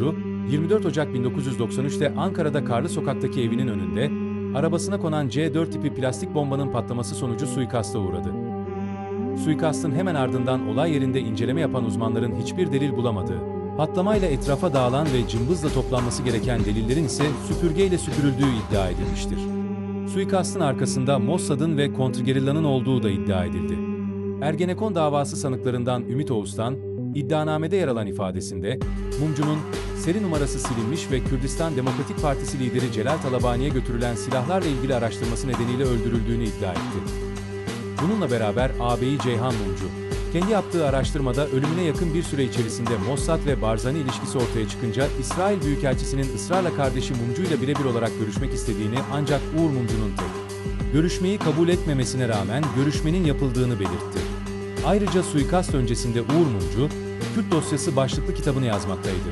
Mumcu, 24 Ocak 1993'te Ankara'da Karlı Sokak'taki evinin önünde, arabasına konan C4 tipi plastik bombanın patlaması sonucu suikasta uğradı. Suikastın hemen ardından olay yerinde inceleme yapan uzmanların hiçbir delil bulamadığı, patlamayla etrafa dağılan ve cımbızla toplanması gereken delillerin ise süpürgeyle süpürüldüğü iddia edilmiştir. Suikastın arkasında Mossad'ın ve kontrgerillanın olduğu da iddia edildi. Ergenekon davası sanıklarından Ümit Oğuz'tan, iddianamede yer alan ifadesinde, Mumcu'nun seri numarası silinmiş ve Kürdistan Demokratik Partisi lideri Celal Talabani'ye götürülen silahlarla ilgili araştırması nedeniyle öldürüldüğünü iddia etti. Bununla beraber ağabeyi Ceyhan Mumcu, kendi yaptığı araştırmada ölümüne yakın bir süre içerisinde Mossad ve Barzani ilişkisi ortaya çıkınca İsrail Büyükelçisi'nin ısrarla kardeşi Mumcu ile birebir olarak görüşmek istediğini ancak Uğur Mumcu'nun tek görüşmeyi kabul etmemesine rağmen görüşmenin yapıldığını belirtti. Ayrıca suikast öncesinde Uğur Mumcu, Kürt dosyası başlıklı kitabını yazmaktaydı.